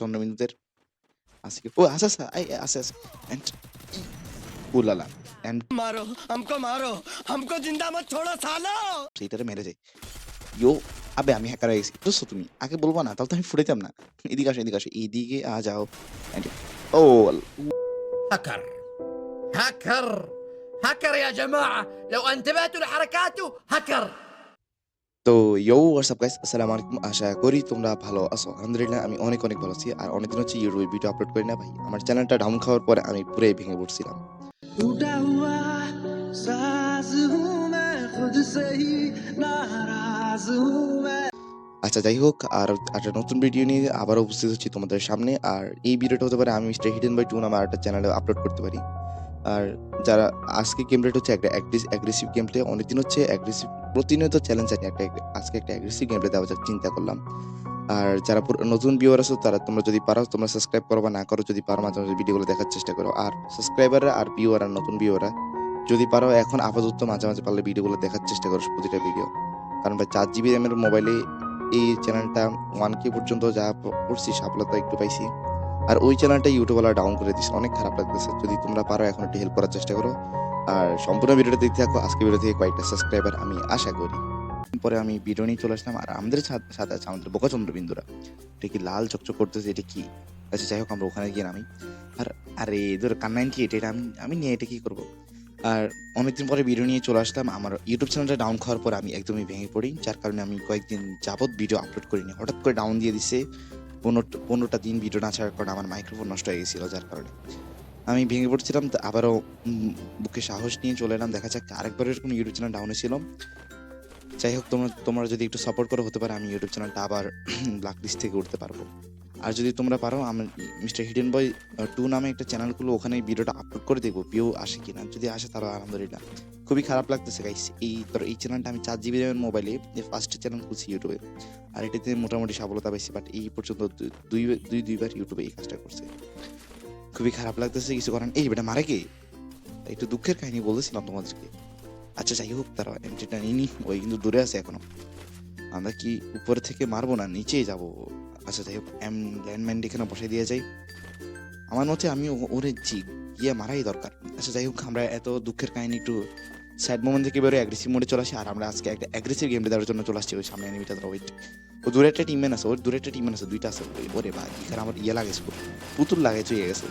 চন্দ্রবিন্দুদের আছে কি ও আছে আছে এই আছে আছে এন্ড উলালা এন্ড मारो हमको मारो हमको जिंदा मत छोड़ो सालो সেইটারে মেরে যায় ইয়ো আবে আমি হ্যাকার হয়ে গেছি বুঝছো তুমি আগে বলবো না তাহলে তো আমি ফুটাইতাম না এদিকে আসো এদিকে আসো এদিকে আ যাও And ও هكر هكر هكر يا جماعة لو انتبهتوا لحركاته هكر তো ইউ হোয়াটসঅ্যাপ গাইস আসসালামু আলাইকুম আশা করি তোমরা ভালো আছো। আলহামদুলিল্লাহ আমি অনেক অনেক ভালো আছি। আর অনেকদিন হচ্ছে ইউটিউবে ভিডিও আপলোড করি না ভাই। আমার চ্যানেলটা ডাউন খাওয়ার পরে আমি পুরোই ভেঙে পড়ছিলাম। আচ্ছা যাই হোক আর একটা নতুন ভিডিও নিয়ে আবার উপস্থিত হচ্ছি তোমাদের সামনে। আর এই ভিডিওটা হতে পারে আমি মিস্টার হিডেন বাই টু নামে একটা চ্যানেলে আপলোড করতে পারি। আর যারা আজকে গেম প্লেট হচ্ছে একটা অ্যাগ্রেসিভ গেম প্লে অনেকদিন হচ্ছে অ্যাগ্রেসিভ প্রতিনিয়ত চ্যালেঞ্জ আছে একটা, আজকে একটা অ্যাগ্রেসিভ গেম দেওয়া যাক চিন্তা করলাম। আর যারা নতুন ভিউয়ার আছো তারা, তোমরা যদি পারো, তোমরা সাবস্ক্রাইব করো বা না করো, যদি পারো মাঝে মাঝে ভিডিওগুলো দেখার চেষ্টা করো। আর সাবস্ক্রাইবাররা আর ভিউয়ার আর নতুন ভিউয়াররা যদি পারো এখন আপাতত মাঝে মাঝে পারলে ভিডিওগুলো দেখার চেষ্টা করো প্রতিটা ভিডিও কারণ ভাই, চার জিবি র্যামের মোবাইলে এই চ্যানেলটা ওয়ান কে পর্যন্ত যা করছি সফলতা একটু পাইছি। আর ওই চ্যানেলটা ইউটিউবওয়ালা ডাউন করে দিচ্ছে অনেক খারাপ লাগতেছে। যদি তোমরা পারো এখন একটু হেল্প করার চেষ্টা করো। আর সম্পূর্ণ ভিডিওটা দেখতে থাকো। আজকে ভিডিও থেকে কয়েকটা সাবস্ক্রাইবার আমি আশা করি। পরে আমি ভিডিও নিয়ে চলে আসলাম। আর আমাদের সাথে আছে আমাদের বোকাচন্দ্র বিন্দুরা এটা কি লাল চকচক করতেছে? এটা কি? আচ্ছা যাই হোক, আমরা ওখানে গিয়ে নামি। আর আরে ধর কান্নাইন কি এটা? এটা আমি আমি নিয়ে এটা কি করব? আর অনেকদিন পরে ভিডিও নিয়ে চলে আসলাম। আমার ইউটিউব চ্যানেলটা ডাউন খাওয়ার পর আমি একদমই ভেঙে পড়ি। যার কারণে আমি কয়েকদিন যাবত ভিডিও আপলোড করিনি। হঠাৎ করে ডাউন দিয়ে দিছে। পনেরো, পনেরোটা দিন ভিডিও না ছাড়ার কারণে আমার মাইক্রোফোন নষ্ট হয়ে গেছিল, যার কারণে। আমি ভেঙে পড়ছিলাম আবারও বুকে সাহস নিয়ে চলে এলাম। দেখা যাক আরেকবার এরকম ইউটিউব চ্যানেল ডাউনে ছিলাম। যাই হোক, তোমরা তোমরা যদি একটু সাপোর্ট করো, হতে পারে আমি ইউটিউব চ্যানেলটা আবার ব্ল্যাক লিস্ট থেকে উঠতে পারব। আর যদি তোমরা পারো, আমি মিস্টার হিডেন বয় টু নামে একটা চ্যানেল চ্যানেলগুলো ওখানে ভিডিওটা আপলোড করে দেখব ভিউ আসে কিনা। যদি আসে, তাহলে আলহামদুলিল্লাহ খুবই খারাপ লাগতেছে গাইস এই, তোর, এই চ্যানেলটা আমি চার জিবি র্যামের মোবাইলে ফার্স্ট চ্যানেল খুলছি ইউটিউবে আর এটাতে মোটামুটি সফলতা পাইছি বাট এই পর্যন্ত দুই দুই, দুইবার ইউটিউবে এই কাজটা করছে। খুবই খারাপ লাগতেছে, কিছু করেন এই বেটা, মারে কে একটু দুঃখের কাহিনী বলেছিলাম তোমাদেরকে? আচ্ছা যাই হোক, তারা এমটিটা নিনি ওই কিন্তু দূরে আছে এখনও। আমরা কি উপরে থেকে মারবো না, নিচেই যাব? আচ্ছা যাই হোক, এম ল্যান্ডমাইন এখানে বসে দিয়ে যাই। আমার মতে আমি ওরে জি, গিয়ে মারাই দরকার। আচ্ছা যাই হোক, আমরা এত দুঃখের কাহিনী একটু স্যাড মোমেন্ট থেকে বেরোয় অ্যাগ্রেসিভ মোডে চলে আসি, আর আমরা আজকে একটা অ্যাগ্রেসিভ গেম দেওয়ার জন্য চলে আসছি ওই সামনে এনিমিটা ধরো ওয়েট ও দূরে একটা টিমম্যান আছে, ওর দূরে একটা টিমম্যান আছে, দুইটা আছে। ওরে ভাই, এখানে আমার ইয়ে লাগাইছে। পুতুল লাগাই চুয়ে গেছে।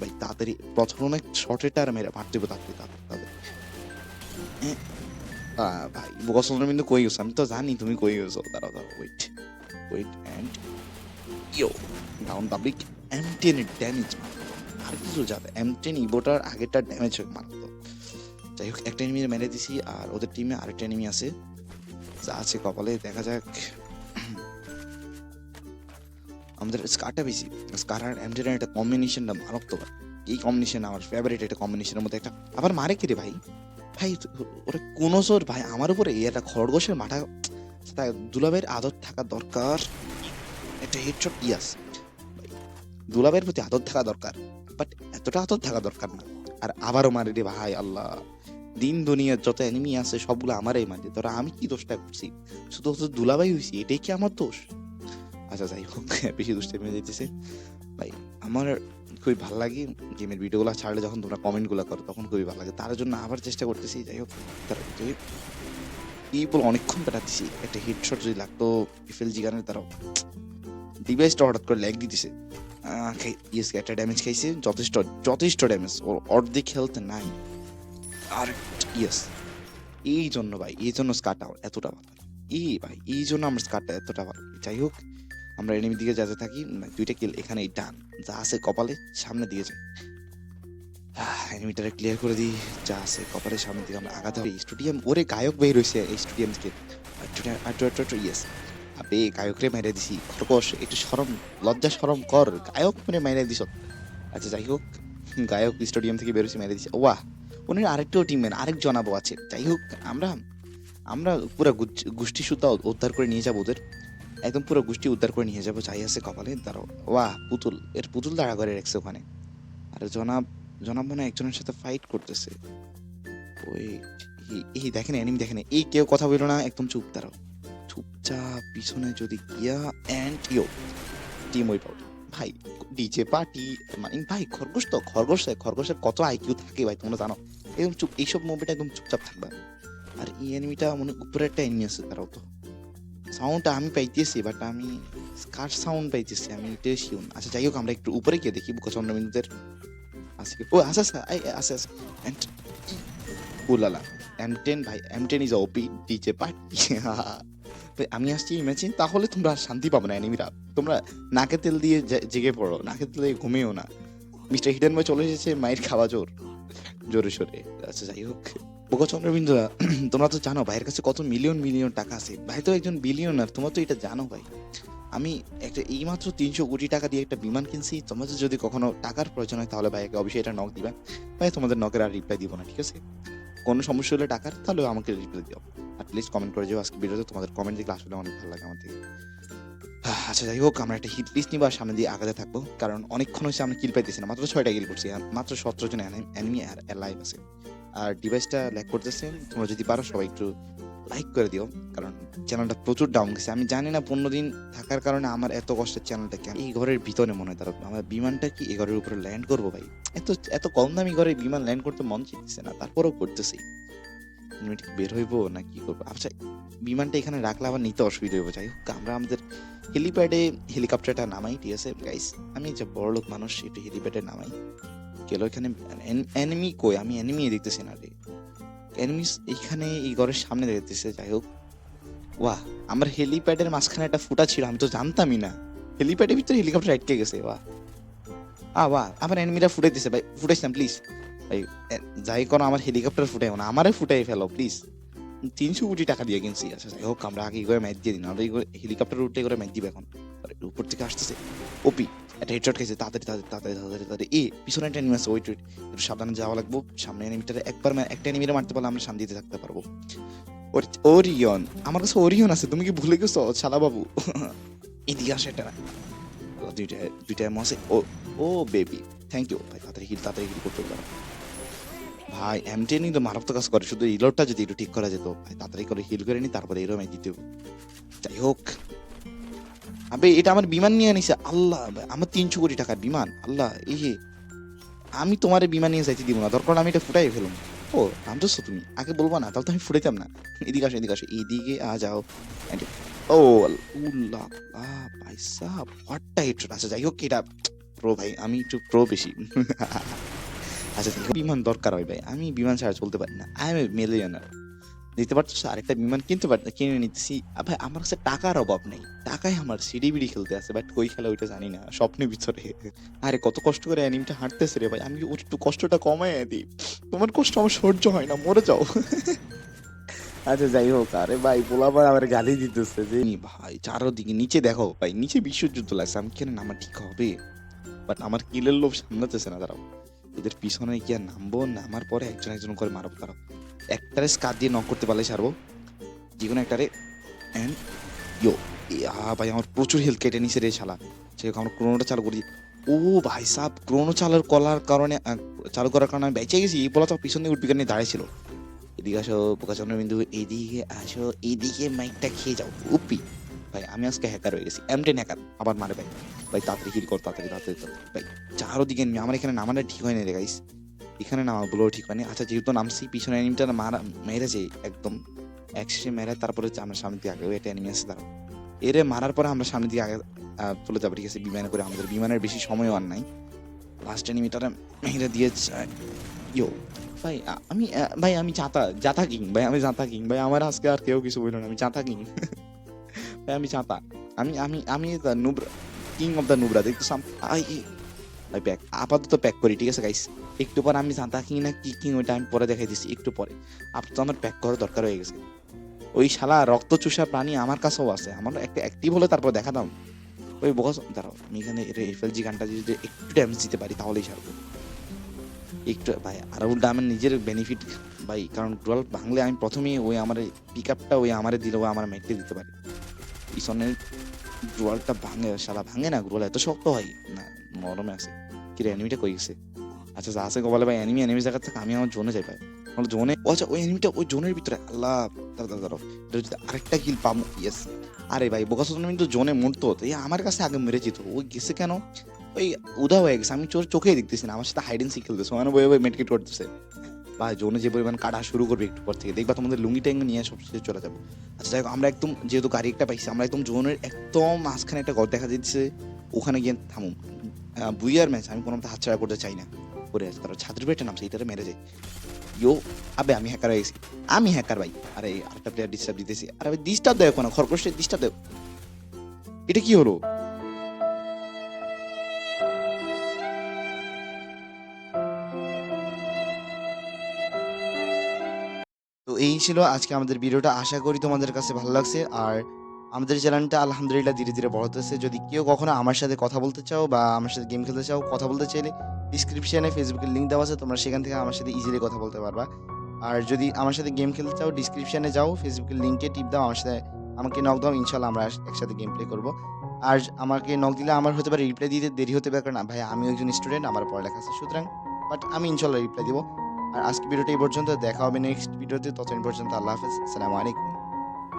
ভাই, তাড়াতাড়ি, প্রথম অনেক শর্টেটা আর মেরে মারতে হবে তাড়াতাড়ি তাড়াতাড়ি তাড়াতাড়ি। ভাই বসন্ত কিন্তু কই গেছো? আমি তো জানি তুমি কই গেছো। দাঁড়াও দাঁড়াও wait wait and yo down public M ten damage আর কিছু যাবে। এম টেন ইবোটার আগেরটা ড্যামেজ হয়ে মারতো যাই হোক, একটা এনিমি মেরে দিছি, আর ওদের টিমে আরেকটা এনিমি আছে। যা আছে কপালে, দেখা যাক। আমাদের স্কারটা বেশি। স্কার আর এম একটা কম্বিনেশনটা মারাত্মক। এই কম্বিনেশন আমার ফেভারিট একটা কম্বিনেশনের মধ্যে একটা। আবার মারে কে রে ভাই? ভাই, ওরা কোন জোর ভাই, আমার উপরে একটা খরগোশের মাথা তা দুলাবের আদর থাকা দরকার। একটা হেডশট ইয়াস দুলাবের প্রতি আদর থাকা দরকার। বাট এতটা আদর থাকা দরকার না। আর আবারও মারে রে ভাই, আল্লাহ। দিন দুনিয়ার যত এনিমি আছে, সবগুলো আমারই মাঝে। ধরো আমি কি দোষটা করছি? শুধু শুধু দুলাবাই হয়েছি এটাই কি আমার দোষ? আচ্ছা যাই হোক, বেশি দুষ্টামি হয়ে যেতেছে ভাই, আমার খুবই ভালো লাগে গেমের ভিডিওগুলো ছাড়লে যখন তোমরা কমেন্টগুলো করো, তখন খুবই ভালো লাগে। তার জন্য আবার চেষ্টা করতেছি, যাই হোক। তারা এই বলে অনেকক্ষণ কাটাচ্ছি একটা হেডশট যদি লাগতো ইফেল জিগানের তারাও ডিভাইসটা হঠাৎ করে ল্যাগ দিতেছে। ইয়েস একটা ড্যামেজ খাইছে, যথেষ্ট যথেষ্ট ড্যামেজ ওর অর্ধেক হেলথ নাই। আর ইয়েস এই জন্য ভাই এই জন্য স্কারটা এতটা ভালো এই ভাই এই জন্য আমার স্কারটা এতটা ভালো যাই হোক, আমরা এনিমি দিকে যেতে থাকি দুইটা কিল এখানে ডান যা আছে কপালে, সামনে দিকে যাই। এনিমিটারে ক্লিয়ার করে দিই। যা আছে কপালের সামনের দিকে আমরা আগাতে হবে স্টেডিয়াম ওরে গায়ক বের হয়েছে এই স্টেডিয়াম থেকে। ইয়েস গায়ক রে মেরে দিছি। খরগোশ একটু সরম, লজ্জা সরম কর। গায়ক মেরে মেরে দিস আচ্ছা যাই হোক, গায়ক স্টেডিয়াম থেকে বেরোছি মেরে দিছি। ওয়াহ! উনি আরেকটাও টিম ম্যান আরেক জনাবো আছে। যাই হোক, আমরা আমরা পুরো গোষ্ঠী সুদ্ধা উদ্ধার করে নিয়ে যাব ওদের। একদম পুরো গোষ্ঠী উদ্ধার করে নিয়ে যাব, যাই আছে কপালে। দাঁড়াও, ওয়াহ, পুতুল, এর পুতুল দাঁড়া করে রেখেছে ওখানে। আর জনাব জনাব মনে একজনের সাথে ফাইট করতেছে। ওই, এই- দেখেন এনিমি দেখেন। এই কেউ কথা বলল না, একদম চুপ, দাঁড়াও। চুপচাপ পিছনে যদি গিয়া and yo team wipe out ভাই ডিজে পার্টি মানে ভাই খরগোশ তো খরগোশ খরগোশের কত আইকিউ থাকে ভাই তোমরা জানো। একদম চুপ এইসব মুভিটা একদম চুপচাপ থাকবে। আর এই এনিমিটা মনে উপরে একটা এনিমি আছে তারাও তো। সাউন্ডটা আমি পাইতেছি বাট আমি কার সাউন্ড পাইতেছি আমি এটাই শিউন আচ্ছা যাই হোক আমরা একটু উপরে গিয়ে দেখি বুকচন্দ্রবিন্দুদের। আছে কি ও আছে আছে এই, আছে আছে। উলালা এম টেন ভাই M ten is OP DJ party. আমি আসছি ইমেজিন তাহলে তোমরা শান্তি পাবো না এনিমিরা তোমরা নাকে তেল দিয়ে জেগে পড়ো নাকে তেল দিয়ে ঘুমিও না। মিস্টার হিডেন ভাই চলে এসেছে, মায়ের খাওয়া জোর। জোরে সোরে। আচ্ছা যাই হোক। বোকাচন্দ্রবিন্দুরা তোমরা তো জানো, ভাইয়ের কাছে কত মিলিয়ন মিলিয়ন টাকা আছে। ভাই তো একজন বিলিয়নার তোমরা তো এটা জানো ভাই। আমি একটা, এইমাত্র তিনশো কোটি টাকা দিয়ে একটা বিমান কিনছি তোমাদের যদি কখনো টাকার প্রয়োজন হয়, তাহলে ভাইকে অবশ্যই এটা নক দিবেন ভাই, তোমাদের নকের আর রিপ্লাই দিব না, ঠিক আছে? কোনো সমস্যা হলে টাকার, তাহলে আমাকে রিপ্লাই দিও। প্লিজ কমেন্ট করে যাও আজকে ভিডিওতে তোমাদের কমেন্ট দেখলে আসলে অনেক ভালো লাগে আমার থেকে। আচ্ছা যাই হোক, আমরা একটা হিট লিস্ট নিবা সামনে দিয়ে আগাতে থাকব। কারণ অনেকক্ষণ হচ্ছে আমরা কিল পাইতেছি না। মাত্র ছয়টা কিল করছি, আর মাত্র সতেরো জন অ্যানিমি আর লাইভ আছে। আর ডিভাইসটা ল্যাক করতেছে। তোমরা যদি পারো, সবাই একটু লাইক করে দিও। কারণ চ্যানেলটা প্রচুর ডাউন গেছে। আমি জানি না পনেরো দিন থাকার কারণে আমার এত কষ্টের চ্যানেলটা কেন এই ঘরের ভিতরে মনে হয় তারা আমার বিমানটা কি এই ঘরের উপরে ল্যান্ড করব ভাই? এত এত কম দামি ঘরে বিমান ল্যান্ড করতে মন চাইতেছে না। তারপরেও করতেছি। ঠিক বের হইবো না কি করব? আচ্ছা বিমানটা এখানে রাখলে আবার নিতে অসুবিধা হইব। যাই হোক, আমরা আমাদের হেলিপ্যাডে হেলিকপ্টারটা নামাই, ঠিক আছে? গাইস আমি যে বড় লোক মানুষ, একটু হেলিপ্যাডে নামাই। গেল এখানে এনিমি কই? আমি এনিমি দেখতেছি না রে। এনিমি এখানে, এই ঘরের সামনে দেখতেছে, যাই হোক। ওয়াহ, আমার হেলিপ্যাডের মাঝখানে একটা ফুটা ছিল, আমি তো জানতামই না। হেলিপ্যাডের ভিতরে হেলিকপ্টার আটকে গেছে, বাহ। আ, বাহ আমার এনিমিরা ফুটে দিছে, ভাই। ফুটাইছিলাম প্লিজ যাই করো, আমার হেলিকপ্টার ফুটাই না, আমারে ফুটাই ফেলো প্লিজ তিনশো কোটি টাকা দিয়ে কিনছি আচ্ছা যাই হোক, আমরা আগে করে ম্যাচ দিয়ে দিন আমরা হেলিকপ্টার উঠে করে ম্যাচ দিবে এখন। উপর থেকে আসতেছে। ওপি একটা হেডশট খাইছে, তাড়াতাড়ি তাড়াতাড়ি তাড়াতাড়ি তাড়াতাড়ি এ, পিছনে একটা এনিমি আছে ওয়েট ওয়েট একটু সাবধানে যাওয়া লাগবো সামনে এনিমিটারে একবার একটা এনিমিরে মারতে পারলে আমরা শান্তিতে থাকতে পারব। ওর- ওরিয়ন, আমার কাছে ওরিয়ন আছে, তুমি কি ভুলে গেছো, শালা বাবু? এদিকে আসে এটা দুইটা দুইটা এমন আছে। ও ও বেবি থ্যাংক ইউ ভাই, তাড়াতাড়ি হিল তাড়াতাড়ি হিল করতে পারো। ভাই এম টেনই তো মারাত্মক কাজ করে। শুধু রিলোডটা যদি একটু ঠিক করা যেত, ভাই, তাড়াতাড়ি করে হিল করে নি, তারপরে এরও ম্যাচ দিতে যাই হোক। আবে, এটা আমার বিমান নিয়ে নিছে আল্লাহ আমার তিনশো কোটি টাকার বিমান। আল্লাহ, এই আমি তোমার বিমান নিয়ে যাইতে দিব না। দরকার আমি এটা ফুটাই ফেলুন ও নামতেছো তুমি? আগে বলব না, তাহলে তো আমি ফুটাইতাম না। এদিকে আসো এদিকে আসো। এদিকে আ যাও। ও উল্লাহ ভাই সাহ হোয়াটটা হেডশট আচ্ছা যাই হোক, এটা প্রো ভাই, আমি একটু প্রো বেশি। আচ্ছা বিমান দরকার হয় ভাই। আমি বিমান ছাড়া চলতে পারি না। আই এম এ মিলিয়নার দিতে পারছ আরেকটা বিমান কিনতে পার কিনে নিতেছি। ভাই, আমার কাছে টাকার অভাব নেই। টাকায় আমার সিডি বিডি খেলতে আছে বাট কই খেলা ওইটা জানি না, স্বপ্নের ভিতরে। আরে, কত কষ্ট করে অ্যানিমটা হাঁটতেছে রে ভাই। আমি ওর একটু কষ্টটা কমায় দিই? তোমার কষ্ট আমার সহ্য হয় না, মরে যাও। আচ্ছা যাই হোক। আরে ভাই পোলাবার আমার গালি দিতেছে যে ভাই, চারোদিকে নিচে দেখো ভাই, নিচে বিশ্বযুদ্ধ লাগছে। আমি কেন আমার ঠিক হবে? বাট আমার কিলের লোভ সামলাতেছে না তারাও এদের পিছনে গিয়ে নামবো, নামার পরে একজন একজন করে মারবো তারাও একটারে স্কার দিয়ে নক করতে পারলে ছাড়বো। যে কোনো একটারে অ্যান্ড ইয়ো ভাই, আমার প্রচুর হেলথ কেটে নিছে রে শালা। সে আমরা ক্রোনোটা চালু করি ও ভাই সাহ ক্রোনো চালু করার কারণে চালু করার কারণে আমি বেঁচে গেছি। এই বলা তো পিছন দিকে উঠবিকার নিয়ে দাঁড়িয়েছিল এদিকে আসো বোকাচন্দ্র বিন্দু, এদিকে আসো, এদিকে মাইকটা খেয়ে যাও। উপি ভাই, আমি আজকে হ্যাকার হয়ে গেছি। এমটেন হ্যাকার আবার মারে ভাই। ভাই, তাড়াতাড়ি হিল কর তাড়াতাড়ি তাড়াতাড়ি। ভাই চারোদিকে enemy, আমার এখানে নামাটা ঠিক হয়নি রে গাইস এখানে নামা নামাগুলো ঠিক হয়নি। আচ্ছা যেহেতু নামছি পিছনে এনিমিটা মারা মেরেছে একদম। একশেষে মেরে তারপরে হচ্ছে আমরা সামনে দিকে আগে একটা এনিমি আছে তারা এরে মারার পরে আমরা সামনে দিকে আগে চলে যাব ঠিক আছে বিমানে করে। আমাদের বিমানের বেশি সময়ও আর নাই। লাস্ট এনিমিটারে মেরে দিয়েছে। ইয়ো ভাই আমি ভাই আমি চাতা জাতা কিং ভাই আমি জাতা কিং। ভাই আমার আজকে আর কেউ কিছু বলল না আমি চাতা কিং। ভাই আমি চাতা। আমি আমি আমি Nubra king of the Nubra দেখতো সাম আই ভাই প্যাক আপাতত প্যাক করি, ঠিক আছে গাইস একটু পর আমি জাতা কিং না কি, কিং ওইটা আমি পরে দেখাই দিচ্ছি একটু পরে। আপাতত আমার প্যাক করার দরকার হয়ে গেছে। ওই শালা রক্ত চুষা প্রাণী আমার কাছেও আছে। আমার একটা অ্যাক্টিভ হলে তারপর দেখা দেখাতাম। ওই বস দাঁড়াও, আমি এখানে এফএলজি গানটা যদি একটু ড্যামেজ দিতে পারি, তাহলেই ছাড়বো। একটু, ভাই, আর উল্টা আমার নিজের বেনিফিট ভাই, কারণ গ্রোয়াল ভাঙলে আমি প্রথমেই ওই আমার পিক আপটা ওই আমারে দিলে ও আমার মেটে দিতে পারে। পিছনের গ্রোয়ালটা ভাঙে, শালা ভাঙে না গ্রোয়াল, এত শক্ত হয়। না নরমে আছে। কি রে অ্যানিমিটা কই গেছে? আচ্ছা যা আছে বলে ভাই অ্যানিমি অ্যানিমি জায়গা থেকে আমি আমার জোনে যাই ভাই। আমার জোনে ও আচ্ছা ওই এনিমিটা ওই জোনের ভিতরে। আল্লাহ, দাঁড়াও দাঁড়াও এটা যদি আরেকটা কিল পাম ইয়েস আরে ভাই বোকাস কিন্তু জোনে মরতো। তো এই আমার কাছে আগে মেরে যেত। ওই গেছে কেন? ওই উদা হয়ে গেছে। আমি চোর চোখেই দেখতেছি না। আমার সাথে হাইড এন্ড সিক খেলতেছে। মানে বই বই মেডকেট করতেছে। ভাই জোনে যে পরিমাণ কাটা শুরু করবে একটু পর থেকে, দেখবা তোমাদের লুঙ্গি ট্যাঙ্গি নিয়ে সব শেষে চলে যাবে। আচ্ছা যাই আমরা একদম যেহেতু গাড়ি একটা পাইছি, আমরা একদম জোনের একদম মাঝখানে একটা ঘর দেখা যাচ্ছে ওখানে গিয়ে থামুন বুইয়ার ম্যাচ, আমি কোনো হাতছাড়া করতে চাই না। করে আছে কারণ ছাত্রী পেটে নামছে এটাতে মেরে যায়। ইয়ো, আবে, আমি হ্যাকার হয়ে আমি হ্যাকার ভাই। আরে, আরেকটা প্লেয়ার ডিস্টার্ব দিতেছি। আরে, ভাই ডিস্টার্ব দেয় কোনো? খরগোশে ডিস্টার্ব দেয়। এটা কি হলো? এই ছিল আজকে আমাদের ভিডিওটা। আশা করি তোমাদের কাছে ভালো লাগছে। আর আমাদের চ্যানেলটা আলহামদুলিল্লাহ ধীরে ধীরে বড় হতেছে। যদি কেউ কখনো আমার সাথে কথা বলতে চাও বা আমার সাথে গেম খেলতে চাও, কথা বলতে চাইলে ডিসক্রিপশানে ফেসবুকের লিঙ্ক দেওয়া আছে। তোমরা সেখান থেকে আমার সাথে ইজিলি কথা বলতে পারবা। আর যদি আমার সাথে গেম খেলতে চাও ডিসক্রিপশানে যাও ফেসবুকের লিঙ্কে টিপ দাও, আমার সাথে আমাকে নক দাও ইনশাল্লাহ আমরা একসাথে গেম প্লে করব। আর আমাকে নক দিলে আমার হতে পারে রিপ্লাই দিতে দেরি হতে পারে, কারণ ভাই আমি একজন স্টুডেন্ট আমার পড়ালেখা আছে সুতরাং বাট আমি ইনশাল্লাহ রিপ্লাই দিব। আর আজকে ভিডিওটা এই পর্যন্ত, দেখা হবে নেক্সট ভিডিওতে, ততদিন পর্যন্ত আল্লাহ হাফেজ আসসালামু আলাইকুম।